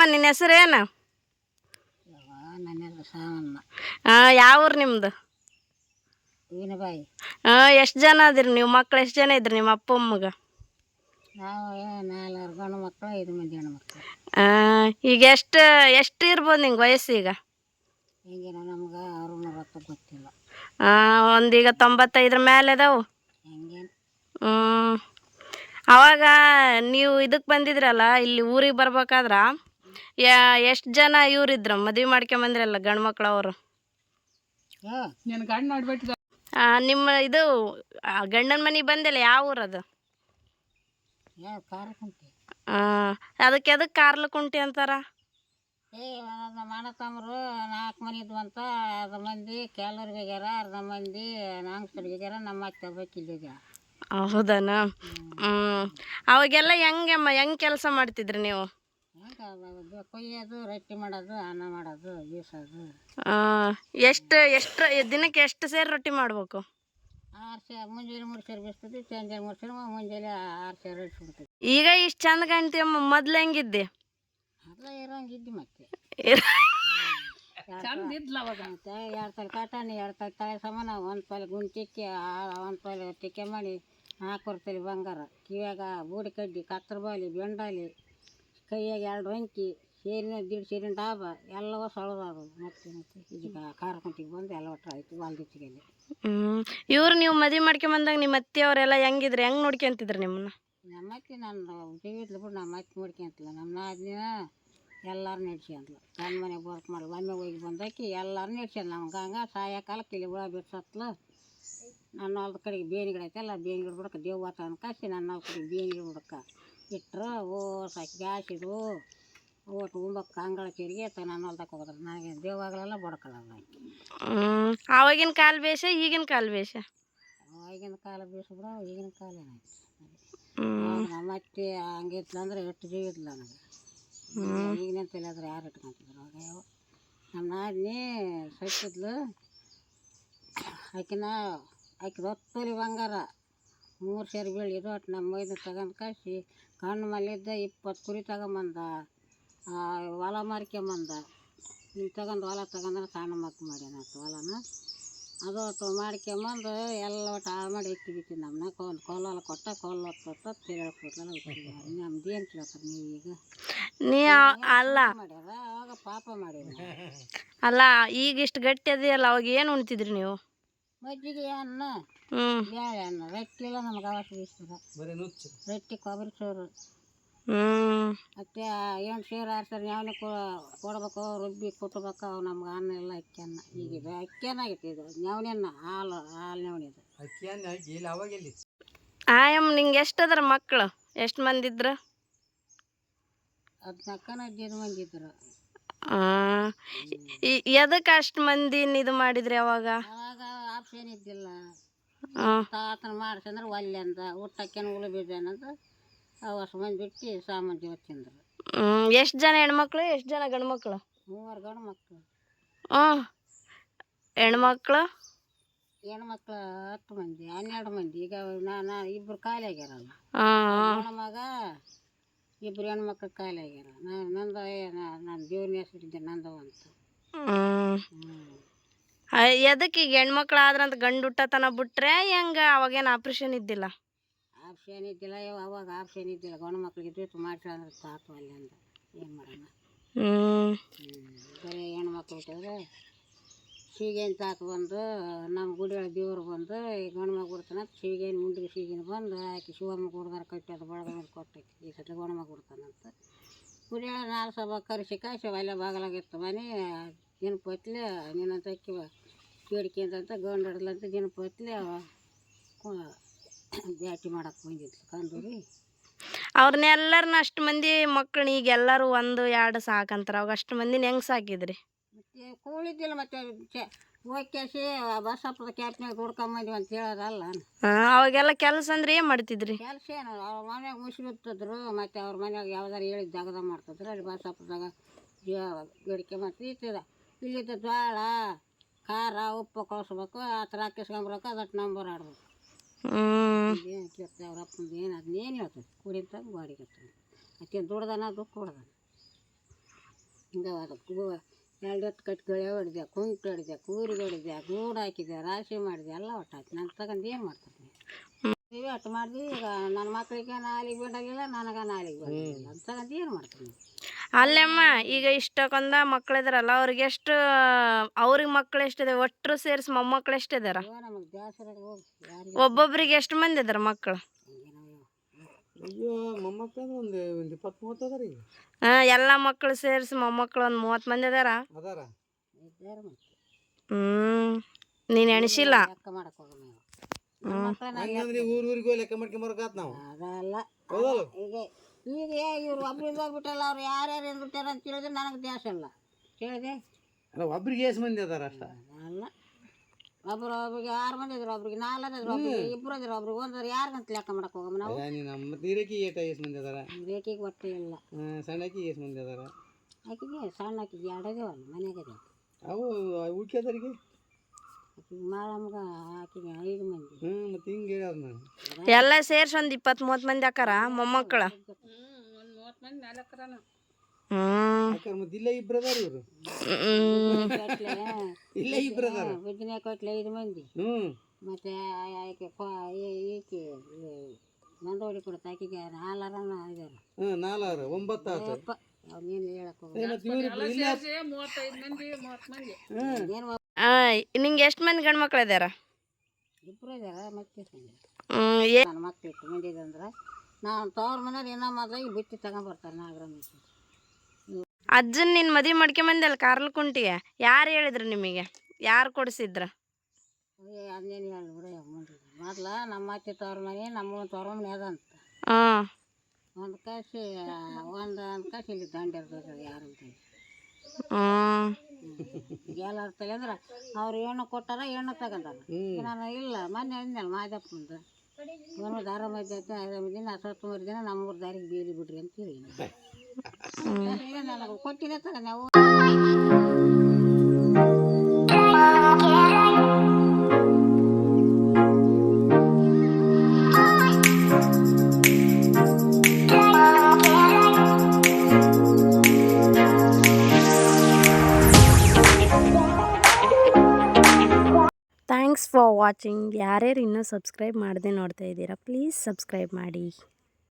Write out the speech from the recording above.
ತಮ್ಮ ನಿನ್ನ ಹೆಸರೇನು ಹಾಂ ಯಾವ ಊರು ನಿಮ್ದು? ವೀಣಬಾಯಿ. ಹಾಂ ಎಷ್ಟು ಜನ ಅದಿರಿ ನೀವು? ಮಕ್ಳು ಎಷ್ಟು ಜನ ಇದ್ರಿ ನಿಮ್ಮ ಅಪ್ಪ ಅಮ್ಮಗ? ನಾವು ನಾಲ್ವರು ಗಂಡು ಮಕ್ಕಳು ಐದು ಮಂದಿ ಹೆಣ್ಣು ಮಕ್ಕಳು. ಆ, ಈಗ ಎಷ್ಟು ಎಷ್ಟು ಇರ್ಬೋದು ನಿಂಗೆ ವಯಸ್ಸು ಈಗ? ಹೆಂಗೇನೋ ನಮ್ಗೆ ಅವ್ರ ರೊಕ್ಕ ಗೊತ್ತಿಲ್ಲ. ಆ, ಒಂದೀಗ ತೊಂಬತ್ತೈದರ ಮೇಲೆ ಅದಾವು? ಹೆಂಗೇನು? ಹ್ಮ್. ಅವಾಗ ನೀವು ಇದಕ್ಕೆ ಬಂದಿದ್ರಲ್ಲ ಇಲ್ಲಿ ಊರಿಗೆ ಬರ್ಬೇಕಾದ್ರ ಎಷ್ಟು ಜನ ಇವ್ರಿದ್ರು? ಮದುವೆ ಮಾಡ್ಕೊಂಬಂದ್ರಲ್ಲ ಗಂಡು ಮಕ್ಳು ಅವರು? ಯಾವ ನಿನ್ನ ಗಂಡ ನೋಡ್ಬಿಟ್ಟು ನಿಮ್ಮ ಇದು ಗಂಡನ ಮನೆಗೆ ಬಂದಿಲ್ಲ ಯಾವ ಊರದು? ಅದಕ್ಕೆ ಅದಕ್ಕೆ ಕಾರ್ಲ ಕುಂಟಿ ಅಂತಾರ? ಏ ನಮ್ಮ ಅಣ್ಣ ತಮ್ಮರು ನಾಲ್ಕು ಮನೆ ಅಂತ ಅರ್ಧ ಮಂದಿ ಕೆಲವ್ರಿಗೆ ಹೋಗ್ಯಾರ ಅರ್ಧ ಮಂದಿ ನಾಂಗ್ಸರಿಗೆ ಹೋಗ್ಯಾರ ನಮ್ಮ ಅತ್ತೆ ಇಲ್ಲಿದ್ದ ಹೌದನ? ಹ್ಞೂ ಅವಾಗೆಲ್ಲ ಹೆಂಗೆ ಹೆಂಗೆ ಕೆಲಸ ಮಾಡ್ತಿದ್ರಿ ನೀವು? ಕೊಯ್ಯೋದು ರೊಟ್ಟಿ ಮಾಡೋದು ಅನ್ನ ಮಾಡೋದು ಬೀಸೋದು. ಎಷ್ಟು ಎಷ್ಟು ದಿನಕ್ಕೆ ಎಷ್ಟು ಸೇರು ರೊಟ್ಟಿ ಮಾಡ್ಬೇಕು? ಆರು ಸೇರು ಮುಂಜಾನೆ ಮೂರು ಸೇರು ಬೀಸ್ತಿದ್ವಿ ಸಂಜೆ ಮೂರು ಸೇರು ಮುಂಜಾನೆ ಆರು ಸೇರು ರೊಟ್ಟಿ ಬಿಡ್ತಿದ್ವಿ ಈಗ ಇಷ್ಟು ಚಂದ ಗಂಟೆ ಮೊದ್ಲು ಹೆಂಗಿದ್ದೆ? ಇರೋಂಗಿದ್ದಿ ಮತ್ತೆ. ಎರಡು ತಲೆ ಕಾಟಾಣಿ ಎರಡು ತಲೆ ತಲೆ ಸಮಾನ ಒಂದು ತಲೆ ಗುಂಚಿಕ್ಕಿ ತಿಕ್ಕಿ ಒಂದು ತಲೆ ಟಿಕ್ಕೆ ಮಾಡಿ ನಾಲ್ಕು ತಲೆ ಬಂಗಾರ. ಕಿವ್ಯಾಗ ಬೂಡಿ ಕಡ್ಡಿ ಕತ್ತರ ಬಾಲಿ ಬೆಂಡಾಲಿ. ಕೈಯಾಗ ಎರಡು ರಂಕಿ ಸೇರಿನ ದಿಡ್ ಸೇರಿನ ಡಾಬ ಎಲ್ಲವೂ ಸಳದಾದು ಮತ್ತೆ ಮತ್ತೆ ಈಗ ಖಾರ ಕುಂಟಿಗೆ ಬಂದು ಎಲ್ಲ ಒಟ್ಟು ಆಯ್ತು ವಾಲ್ದಿಚ್ಚಿಗೆಲ್ಲಿ ಹ್ಮ್. ಇವ್ರು ನೀವು ಮದುವೆ ಮಾಡ್ಕೊಂಬಂದಾಗ ನಿಮ್ಮ ಅತ್ತೆಯವರೆಲ್ಲ ಹೆಂಗಿದ್ರು? ಹೆಂಗ್ ನೋಡ್ಕೊಂತಿದ್ರು ನಿಮ್ಮನ್ನ? ನಮ್ಮ ಅತ್ತೆ ನಾನು ಜೀವಿತ್ಲ ಬಿಡು ನಮ್ಮ ಅತ್ತೆ ನೋಡ್ಕೊಂತಲ್ಲ ನಮ್ಮ ನಾದಿನ ಎಲ್ಲರೂ ನಡೆಸ್ಕೊಂಡ್ಲು ನನ್ನ ಮನೆಗೆ ವರ್ಕ್ ಮಾಡಿ ಒಮ್ಮೆ ಹೋಗಿ ಬಂದಾಕಿ ಎಲ್ಲರೂ ನಡೆಸ್ಕೊಂಡ್ ನಮ್ಗೆ ಹಂಗೆ ಸಾಯಂಕಾಲಕ್ಕೆ ಇಲ್ಲಿ ಹುಳ ಬಿಡ್ಸತ್ಲು ನನ್ನ ಹೊಲದ ಕಡೆಗೆ ಬೇವಿನ ಗಿಡ ಐತಲ್ಲ ಬೇವಿನ ಗಿಡ ಬಿಡಕ್ಕೆ ದೇವ್ ಆತ ಅನ್ಕಾಸಿ ನನ್ನ ಹೊಲದ ಕಡೆಗೆ ಬೇವಿನ ಗಿಡ ಬಿಡಕ್ಕೆ ಇಟ್ರು ಅವು ಸಾಕಿ ಗ್ಯಾಸ್ ಅವು ತೊಗೊಂಬಕ್ಕೆ ಉಂಬಕ್ಕೆ ಅಂಗಳ ತಿರುಗಿ ಹೊಲ್ದಕ್ಕೆ ಹೋಗೋದ್ರ. ನನಗೆ ದೇವಾಗಲೆಲ್ಲ ಹ್ಮ್. ಆವಾಗಿನ ಕಾಲ ಬೇಷ ಈಗಿನ ಕಾಲ ಬೇಷ? ಆಗಿನ ಕಾಲ ಬೀಸ್ಬಿಡ ಈಗಿನ ಕಾಲ ಏನಾಯ್ತು ನಮ್ಮ ಅತ್ತಿ ಹಂಗಿತ್ಲ ಅಂದ್ರೆ ಎಷ್ಟು ಜೀವ ಇದ್ಲ ನನಗೆ. ಈಗಿನ ತಿಳಿಯಾದ್ರೆ ಯಾರು ಇಟ್ಕೊಂತಿದ್ರು? ಅವಾಗ ಯಾವ ನಮ್ಮ ನಾದಿನಿ ಸತ್ತಿದ್ಲು. ಆಕಿನ ಆಕಿದ ಹೊತ್ತಲಿ ಬಂಗಾರ. ಮೂರು ಸೇರಿ ಬೀಳಿ ಇದು ಒಟ್ಟು ನಮ್ಮ ಮೈದ ತಗೊಂಡು ಕಳಿಸಿ ಕಣ್ಣು ಮಲ್ಲಿದ್ದ ಇಪ್ಪತ್ತು ಕುರಿ ತಗೊಂಬಂದ ಆ, ಹೊಲ ಮಾರ್ಕೊಂಬಂದ. ಇಲ್ಲಿ ತಗೊಂಡು ಹೊಲ ತಗೊಂಡ್ರೆ ಸಣ್ಣ ಮಕ್ಳು ಮಾಡ್ಯಾನ ಆತ ಹೊಲನ. ಅದು ಒಟ್ಟು ಮಾಡ್ಕೊಂಬಂದು ಎಲ್ಲ ಒಟ್ಟು ಹಾಳು ಮಾಡಿ ಇಟ್ಟು ಬಿಟ್ಟು ನಮ್ಮನ್ನ ಒಂದು ಕೋಲಲ್ಲ ಕೊಟ್ಟ ಕೋಲ್ ಹೊತ್ತ ತಿಳ್ಕೊಟ್ಲಲ್ಲ ನಮ್ದು ಏನು ಕೇಳ್ತಾರೆ ನೀವು ಈಗ. ನೀ ಅಲ್ಲ. ಮಾಡ್ಯಾರ? ಅವಾಗ ಪಾಪ ಮಾಡ್ಯಾರ. ಅಲ್ಲ ಈಗ ಇಷ್ಟು ಗಟ್ಟಿ ಅದೆಯಲ್ಲ ಅವಾಗ ಏನು ಉಣ್ತಿದ್ರಿ ನೀವು? ಮಜ್ಜಿಗೆ ಅನ್ನ ಹ್ಞೂ ಬೇಳೆ ಅನ್ನ ರೊಟ್ಟಿ ಎಲ್ಲ ನಮ್ಗೆ ಅವತ್ತು ಬರೀ ನುಚ್ಚು. ರೊಟ್ಟಿ ಕೊಬ್ಬರಿ ಚೋರು ಹ್ಞೂ ಮತ್ತು ಎಂಟು ಸೇರು ಆರು ಸೇರು ಯಾವನೇ ಕೊಡ್ಬೇಕು ರುಬ್ಬಿ ಕುಟ್ಬೇಕು ಅವು ನಮ್ಗೆ ಅನ್ನ ಎಲ್ಲ ಅಕ್ಕಿ ಅನ್ನ ಈಗ ಇದು ಅಕ್ಕಿ ಅನ್ನ ಆಗೈತೆ ಇದು. ನವಣೆನ್ನ ಹಾಲು ಹಾಲು ನವಣೆ ಇದು ಅಕ್ಕಿ ಅನ್ನ ಹಾಕಿ ಇಲ್ಲಿ ಅವಾಗ ಎಲ್ಲಿ? ಆಯಮ್ಮ ನಿಂಗೆ ಎಷ್ಟು ಅದರ ಮಕ್ಳು? ಎಷ್ಟು ಮಂದಿ ಇದ್ರು? ಹದಿನಾಲ್ಕನ ಹದಿನೈದು ಮಂದಿ ಇದ್ರು. ಎದಕ್ಕೆ ಅಷ್ಟು ಮಂದಿನ ಇದು ಮಾಡಿದ್ರಿ ಅವಾಗ? ಆಪ್ಷನ್ ಇದ್ದಿಲ್ಲ ಆ, ತಾತನ ಮಾಡ್ಸಂದ್ರೆ ಒಲ್ಲೆ ಅಂದ ಊಟಕ್ಕೇನು ಉಳು ಬಿದ್ದೇನಂದ ಅವಷ್ಟು ಮಂದಿ ಬಿಟ್ಟು ಸಾಮಾನು ಜೀವ ತಿಂದ್ರು. ಎಷ್ಟು ಜನ ಹೆಣ್ಮಕ್ಳು ಎಷ್ಟು ಜನ ಗಂಡು ಮಕ್ಕಳು ಮೂವರು ಗಂಡು ಮಕ್ಕಳು ಹಾಂ ಹೆಣ್ಮಕ್ಳು? ಹೆಣ್ಮಕ್ಳು ಹತ್ತು ಮಂದಿ ಹನ್ನೆರಡು ಮಂದಿ. ಈಗ ನಾನು ಇಬ್ಬರು ಖಾಲಿ ಆಗ್ಯಾರಲ್ಲ. ಮಗ ಇಬ್ಬರು ಹೆಣ್ಮಕ್ಳು ಖಾಲಿ ಆಗ್ಯಾರ. ನಾನು ನಂದ ನಾನು ದೇವ್ರನ ಹೆಸರಿದ್ದೆ ನಂದವ ಅಂತ. ಹ್ಞೂ ಎದಕ್ಕೆ ಈಗ ಹೆಣ್ಮಕ್ಳು ಆದ್ರಂತ ಗಂಡು ಹುಟ್ಟತನ ಬಿಟ್ರೆ ಹೆಂಗ? ಅವಾಗೇನು ಆಪ್ರೇಷನ್ ಇದ್ದಿಲ್ಲ. ಆಪ್ಷನ್ ಇದ್ದಿಲ್ಲ ಅವಾಗ ಆಪ್ಷನ್ ಇದ್ದಿಲ್ಲ. ಗಂಡು ಮಕ್ಳಿಗೆ ಇದ್ದು ಮಾಡ್ತಾರೆ ಅಂದ್ರೆ ಸಾಕು ಅಲ್ಲಿ ಅಂತ ಏನು ಮಾಡೋಣ? ಹ್ಞೂ ಬರೀ ಹೆಣ್ಮಕ್ಳು ಹುಟ್ಟಿದ್ರೆ ಸೀಗೇನು ತಾತು ಬಂದು ನಮ್ಮ ಗುಡಿಯೊಳಗೆ ದೇವ್ರು ಬಂದು ಈ ಗಂಡು ಮಗ ಬಿಡ್ತಾನ ಸೀಗೇನು ಮುಂಡಿಗೆ ಸೀಗೇನು ಬಂದು ಆಕೆ ಶಿವಮ್ಮ ಹುಡುಗರ ಕಟ್ಟಿ ಅದು ಬಳಗ ಮೇಲೆ ಕೊಟ್ಟೈತಿ ಈ ಸತಿ ಗಂಡು ಮಗ ಬಿಡ್ತಾನಂತ ಗುಡಿಯೊಳ ನಾಲ್ಕು ಸಭಾ ಕರೆಸಿ ಕಾಯಿಸಿ ಅಲ್ಲೇ ಬಾಗಲಾಗಿತ್ತು ಮನೆ ನಿನ್ನ ತಕ್ಕಿ ಬೇಡಿಕೆಂದಂತ ಅಂತ ಹಿಡ್ಲಂತ ದಿನಪತ್ಲೆ ಅವ. ಬ್ಯಾಟಿ ಮಾಡಕ್ಕೆ ಬಂದಿದ್ಲು ಕಂದೂರಿ. ಅವ್ರನ್ನೆಲ್ಲರನ್ನ ಅಷ್ಟು ಮಂದಿ ಮಕ್ಕಳು ಈಗ ಎಲ್ಲರೂ ಒಂದು ಎರಡು ಸಾಕಂತಾರೆ. ಅವಾಗ ಅಷ್ಟು ಮಂದಿನ ಹೆಂಗೆ ಸಾಕಿದ್ರಿ? ಮತ್ತೆ ಕೂಳಿದ್ದಿಲ್ಲ ಮತ್ತೆ ಹೋಗ್ಯಾಸಿ ಬಸಪ್ಪದ ಕ್ಯಾಟ್ನಾಗ ದುಡ್ಕೊಂಬಂದ್ವಿ ಅಂತ ಹೇಳೋದಲ್ಲ. ಅವಾಗೆಲ್ಲ ಕೆಲಸ ಅಂದ್ರೆ ಏನು ಮಾಡ್ತಿದ್ರಿ? ಕೆಲಸ ಏನು ಅವ್ರ ಮನ್ಯಾಗ ಮುಸುಗುತ್ತಿದ್ರು ಮತ್ತು ಅವ್ರ ಮನ್ಯಾಗ ಯಾವ್ದಾರು ಹೇಳಿದ ಜಾಗದ ಮಾಡ್ತಿದ್ರು. ಅಲ್ಲಿ ಬಸಪ್ಪದಾಗ ಬೇಡಿಕೆ ಮತ್ತು ಇರ್ತದ ಇಲ್ಲಿದ್ದ ಜ್ವಾಳ ಖಾರ ಉಪ್ಪು ಕಳಿಸ್ಬೇಕು ಆ ಥರ ಹಾಕಿಸ್ಕೊಂಬರ್ಬೇಕು ಅದಕ್ಕೆ ನಂಬರ್ ಆಡ್ಬೇಕು ಏನು ಕೇಳ್ತಾರೆ ಅವ್ರ ಅಪ್ಪಂದು ಏನು ಅದನ್ನೇನು ಹೇಳ್ತದೆ ಕುಡಿತಾಗ ಬಾಡಿಗೆ ಅತ್ತೇನು ದುಡ್ದನ ಅದು ಕೊಡ್ದಾನ. ಹಿಂಗೆ ಅದಕ್ಕೆ ಎರಡು ಹೊತ್ತು ಕಟ್ಟಿ ಗಳೆ ಹೊಡೆದೆ ಕುಂಟು ಹೊಡೆದೆ ಕೂರಿಗೆ ಹೊಡೆದೆ ಗೂಡು ಹಾಕಿದೆ ರಾಶಿ ಮಾಡಿದೆ ಎಲ್ಲ ಒಟ್ಟು ಆಯ್ತು ನಾನು ತಗೊಂಡು ಏನು ಮಾಡ್ತೀನಿ ಇವೆ ಅಷ್ಟು ಮಾಡಿದ್ವಿ ಈಗ ನನ್ನ ಮಕ್ಕಳಿಗೆ ನಾಲಿಗೆ ಬಿಡೋಂಗಿಲ್ಲ ನನಗೆ ನಾಲಿಗೆ ಬಿಡೋಂಗಿಲ್ಲ ಅಂತ ಏನು ಮಾಡ್ತೀನಿ ಅಲ್ಲಮ್ಮ ಈಗ ಇಷ್ಟಕ್ಕೊಂದ ಮಕ್ಕಳಿದಾರಲ್ಲ ಅವ್ರಿಗೆ ಎಷ್ಟು ಅವ್ರಿಗೆ ಮಕ್ಳು ಎಷ್ಟಿದೆ ಒಟ್ಟರು ಸೇರಿಸಿ ಮೊಮ್ಮಕ್ಳು ಎಷ್ಟಿದಾರ? ಒಬ್ಬೊಬ್ರಿಗೆ ಎಷ್ಟು ಮಂದಿ ಇದಾರ ಮಕ್ಕಳು ಮೊಮ್ಮಕ್ಕಳು ಹಾಂ ಎಲ್ಲ ಮಕ್ಕಳು ಸೇರಿಸಿ ಮೊಮ್ಮಕ್ಳು ಒಂದು ಮೂವತ್ತು ಮಂದಿ ಅದಾರ? ಹ್ಞೂ ನೀನು ಎಣಿಸಿಲ್ಲ. ಹಂಗಂದ್ರೆ ಊರ್ ಊರಿಗೆ ಲೆಕ್ಕ ಲೆಕ್ಕ ಮಾಡ್ಕೊಂಬರಕಾತ್ ನಾವು. ಅದಲ್ಲ. ಹೌದಲ್ಲ? ಈಗ ಈಗ ಇವ್ರು ಒಬ್ರಿಂದ ಹೋಗ್ಬಿಟ್ಟಲ್ಲ ಅವ್ರು ಯಾರ್ಯಾರು ಅಂದ್ಬಿಟ್ಟಾರ ಅಂತ ಹೇಳಿದ್ರೆ ನನಗೆ ದ್ಯಾಸ ಇಲ್ಲ. ಕೇಳಿದೆ? ಅಲ್ಲ ಒಬ್ರಿಗೆ ಎಷ್ಟು ಮಂದಿ ಅದಾರ ಅಷ್ಟ? ಅಲ್ಲ ಒಬ್ರು ಒಬ್ರಿಗೆ ಆರು ಮಂದಿ ಇದ್ರು ಒಬ್ರಿಗೆ ನಾಲ್ಕು ಇದ್ರು ಒಬ್ರಿಗೆ ಇಬ್ರು ಇದ್ರು ಒಬ್ರಿಗೆ ಒಂದ್ರ ಯಾರಿಗಂತ ಲೆಕ್ಕ ಮಾಡಕ್ ಹೋಗಮ್ಮ ನಾವು? ನೀನು ನಮ್ಮ ತೀರಕ್ಕೆ ಏಟ ಎಷ್ಟು ಮಂದಿ ಅದಾರ? ರೇಖೆಗೆ ಹೊಟ್ಟೆ ಇಲ್ಲ. ಸಣ್ಣಕ್ಕಿ ಎಷ್ಟು ಮಂದಿ ಅದಾರ? ಆಕಿಗೆ ಸಣ್ಣ ಎರಡದೇ ಅಲ್ಲ ಮನೆಗೆ ಅವು ಉಳ್ಕ್ಯದರಿಗೆ ಎಲ್ಲ ಸೇರ್ಸಿ ಒಂದು ಇಪ್ಪತ್ತು ಮೂವತ್ತು ಮಂದಿ ಅಕ್ಕಾರ ಮೊಮ್ಮಕ್ಕಳ? ಮತ್ತೆ ಇಲ್ಲೇ ಇಬ್ರು ಅದಾರ ಇವರು? ಕೊಟ್ಲೆ ಇಲ್ಲೇ ಇಬ್ರು ಅದಾರ? ಬುದ್ಧಿನ ಕೊಟ್ಲೆ ಐದು ಮಂದಿ. ಹ್ಞೂ ಮತ್ತು ಆಕೆ ಆಕೆಗೆ ಒಂಬತ್ತು ಹೇಳಕ್ಕೆ ಏನು ನಿಂಗೆ ಎಷ್ಟು ಮಂದಿ ಗಂಡು ಮಕ್ಳು ಇದಾರ? ಇಬ್ಬರು ನಿನ್ ಮತ್ತೆ ಹ್ಞೂ ಏ ನನ್ನ ಮಕ್ಳು ಇಟ್ಟು ಮಂದಿದಂದ್ರೆ ನಾನು ತವ್ರ ಮನೇಲಿ ಏನೋ ಮೊದಲಾಗಿ ಬಿಟ್ಟು ತಗೊಂಬರ್ತಾರೆ ನಾಗರಮ್ಮ ಅಜ್ಜನ್ ನಿನ್ನ ಮದುವೆ ಮಾಡ್ಕೊಂಬಂದಲ್ಲ ಕಾರ್ಲ್ ಕುಂಟಿಯ ಯಾರು ಹೇಳಿದ್ರು ನಿಮಗೆ? ಯಾರು ಕೊಡಿಸಿದ್ರ? ಅದನ್ನೇನು ಹೇಳಿ ಬಿಡ ಮುಂದೆ. ಮೊದ್ಲ ನಮ್ಮ ಅತ್ತೆ ತವ್ರ ಮನೆ ನಮ್ಮ ತವ್ರ ಮನೆ ಅದಂತ ಹಾಂ. ಒಂದು ಕಾಸಿ ಒಂದು ಒಂದು ಕಾಸಿ ಇಲ್ಲಿ ದಂಡ ಇರ್ತದೆ ಯಾರು ಅಂತ ಹೇಳಿ. ಎಲ್ಲರ ತಲೆ ಅಂದ್ರೆ ಅವ್ರು ಏನು ಕೊಟ್ಟಾರ ಏನು ತಗೊಂಡಾರ. ನಾನು ಇಲ್ಲ ಮೊನ್ನೆ ಅಂದ್ನಲ್ಲ ಮಾದಪ್ಪಂದು. ಒಂದು ದಾರ ಐದು ದಿನ ಹತ್ತೊಂಬತ್ತು ದಿನ ನಮ್ಮೂರು ದಾರಿಗೆ ಬೀಳಿ ಬಿಡ್ರಿ ಅಂತೀವಿ ನನಗೆ ಕೊಟ್ಟಿನೇ ತಗೊಂಡು ವಾಚಿಂಗ್ ಯಾರ್ಯಾರು ಇನ್ನೂ ಸಬ್ಸ್ಕ್ರೈಬ್ ಮಾಡದೆ ನೋಡ್ತಾ ಇದ್ದೀರಾ ಪ್ಲೀಸ್ ಸಬ್ಸ್ಕ್ರೈಬ್ ಮಾಡಿ.